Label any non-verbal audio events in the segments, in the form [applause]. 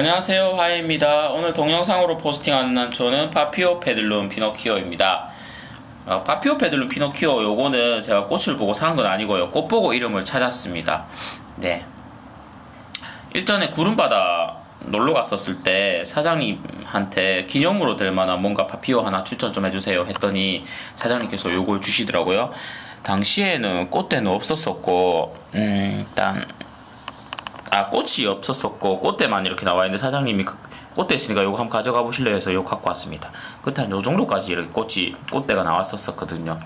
안녕하세요. 하이입니다. 오늘 동영상으로 포스팅하는 난초는 파피오 페들룸 피노키오입니다. 어, 파피오 페들룸 피노키오 요거는 제가 꽃을 보고 산 건 아니고요. 꽃 보고 이름을 찾았습니다. 네. 일전에 구름바다 놀러 갔었을 때 사장님한테 기념으로 될 만한 뭔가 파피오 하나 추천 좀 해주세요 했더니 사장님께서 요걸 주시더라고요. 당시에는 꽃대는 없었었고 음, 일단 아 꽃이 없었었고 꽃대만 이렇게 나와 있는데 사장님이 그 꽃대 있으니까 요거 한번 가져가 보실래요? 해서 요거 갖고 왔습니다. 그때 한 요 정도까지 이렇게 꽃이 꽃대가 나왔었었거든요.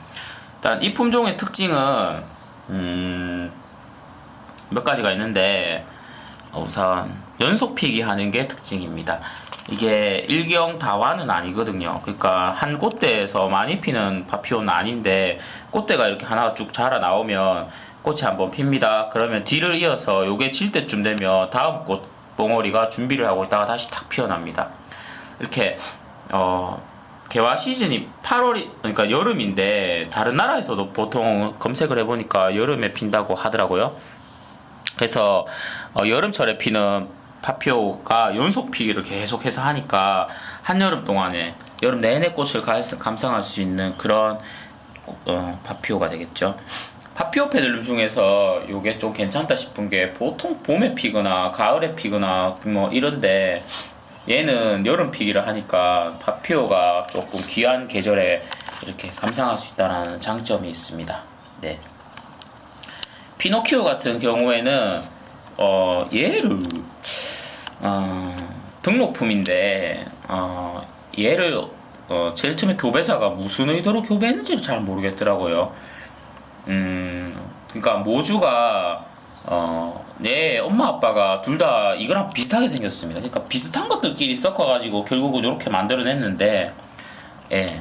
일단 이 품종의 특징은 음, 몇 가지가 있는데 우선 연속 피기 하는 게 특징입니다. 이게 일경 다화는 아니거든요. 그러니까 한 꽃대에서 많이 피는 파피오는 아닌데 꽃대가 이렇게 하나가 쭉 자라 나오면 꽃이 한번 핍니다. 그러면 뒤를 이어서 요게 질 때쯤 되면 다음 꽃 봉오리가 준비를 하고 있다가 다시 탁 피어납니다. 이렇게 어 개화 시즌이 8월이 그러니까 여름인데 다른 나라에서도 보통 검색을 해보니까 여름에 핀다고 하더라고요. 그래서 어, 여름철에 피는 파피오가 연속 피기를 계속해서 하니까 한여름 동안에 여름 내내 꽃을 가- 감상할 수 있는 그런 어, 파피오가 되겠죠. 파피오 페들룸 중에서 요게 좀 괜찮다 싶은 게 보통 봄에 피거나 가을에 피거나 뭐 이런데 얘는 여름 피기를 하니까 파피오가 조금 귀한 계절에 이렇게 감상할 수 있다는 장점이 있습니다. 네. 피노키오 같은 경우에는 어 얘를 어, 등록품인데 어, 얘를 어, 제일 처음에 교배자가 무슨 의도로 교배했는지를 잘 모르겠더라고요. 음, 그러니까 모주가 어, 내 엄마 아빠가 둘 다 이거랑 비슷하게 생겼습니다. 그러니까 비슷한 것들끼리 섞어가지고 결국은 이렇게 만들어냈는데, 예,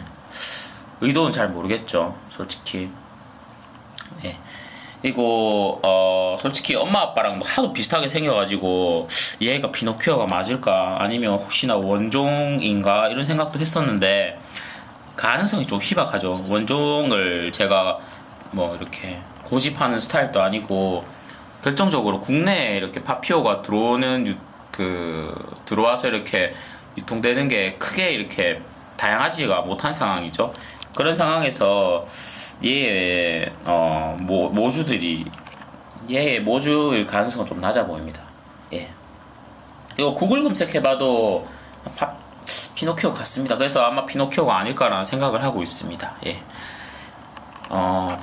의도는 잘 모르겠죠, 솔직히. 예. 그리고 어 솔직히 엄마 아빠랑 하도 비슷하게 생겨가지고 얘가 피노키오가 맞을까 아니면 혹시나 원종인가 이런 생각도 했었는데 가능성이 좀 희박하죠 원종을 제가 뭐 이렇게 고집하는 스타일도 아니고 결정적으로 국내에 이렇게 파피오가 들어오는 유, 그 들어와서 이렇게 유통되는 게 크게 이렇게 다양하지가 못한 상황이죠 그런 상황에서 얘의 어, 모, 모주들이 얘의 모주일 가능성은 좀 낮아 보입니다. 예. 이거 구글 검색해봐도 파, 피노키오 같습니다. 그래서 아마 피노키오가 아닐까라는 생각을 하고 있습니다. 예. 어,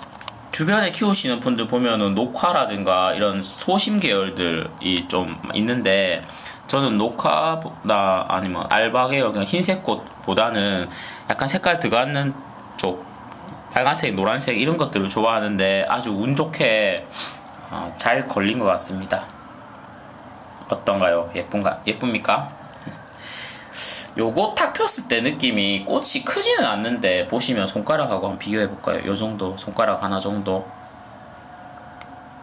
주변에 키우시는 분들 보면은 녹화라든가 이런 소심 계열들이 좀 있는데 저는 녹화보다 아니면 알바 계열 그냥 흰색 꽃보다는 약간 색깔 들어가는 쪽 빨간색, 노란색 이런 것들을 좋아하는데 아주 운 좋게 어, 잘 걸린 것 같습니다. 어떤가요? 예쁜가? 예쁩니까? 요거 탁 폈을 때 느낌이 꽃이 크지는 않는데 보시면 손가락하고 한번 비교해 볼까요? 요 정도 손가락 하나 정도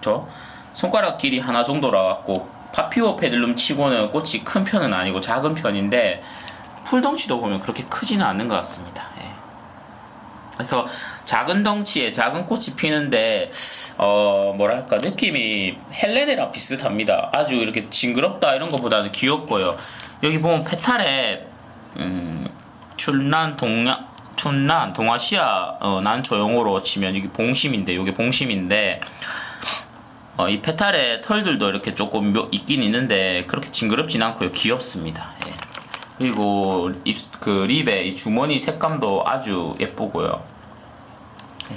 저 손가락 길이 하나 정도라 갖고 파피오 페들룸 치고는 꽃이 큰 편은 아니고 작은 편인데 풀덩치도 보면 그렇게 크지는 않는 것 같습니다. 예. 그래서 작은 덩치에 작은 꽃이 피는데 어 뭐랄까 느낌이 헬레네랑 비슷합니다. 아주 이렇게 징그럽다 이런 것보다는 귀엽고요. 여기 보면 페탈에 음, 춘난 동양 춘난 동아시아 어, 난조용어로 치면 이게 봉심인데 이게 봉심인데 어, 이 페탈의 털들도 이렇게 조금 묘- 있긴 있는데 그렇게 징그럽진 않고요 귀엽습니다. 예. 그리고 입, 그 립의 이 주머니 색감도 아주 예쁘고요. 예.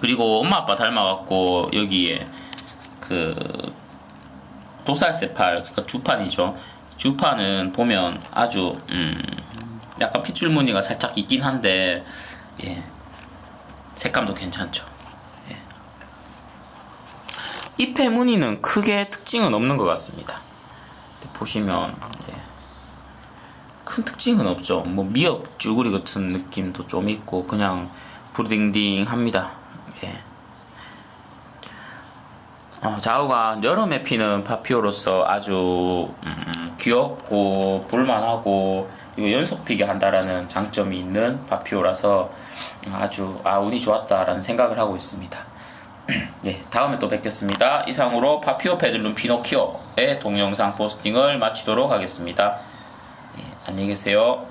그리고 엄마 아빠 닮아갖고 여기에 그 도살새팔 그러니까 주판이죠. 주판은 보면 아주 음 약간 핏줄 무늬가 살짝 있긴 한데 예 색감도 괜찮죠. 예. 잎의 무늬는 크게 특징은 없는 것 같습니다. 보시면 예. 큰 특징은 없죠. 뭐 미역 줄거리 같은 느낌도 좀 있고 그냥 부딩딩합니다. 예. 어, 자우가 여름에 피는 파피오로서 아주 음, 귀엽고 볼만하고 연속 피게 한다라는 장점이 있는 파피오라서 아주 아 운이 좋았다라는 생각을 하고 있습니다. [clears throat] 네, 다음에 또 뵙겠습니다. 이상으로 파피오 페들룸 피노키오 동영상 포스팅을 마치도록 하겠습니다. 예, 안녕히 계세요.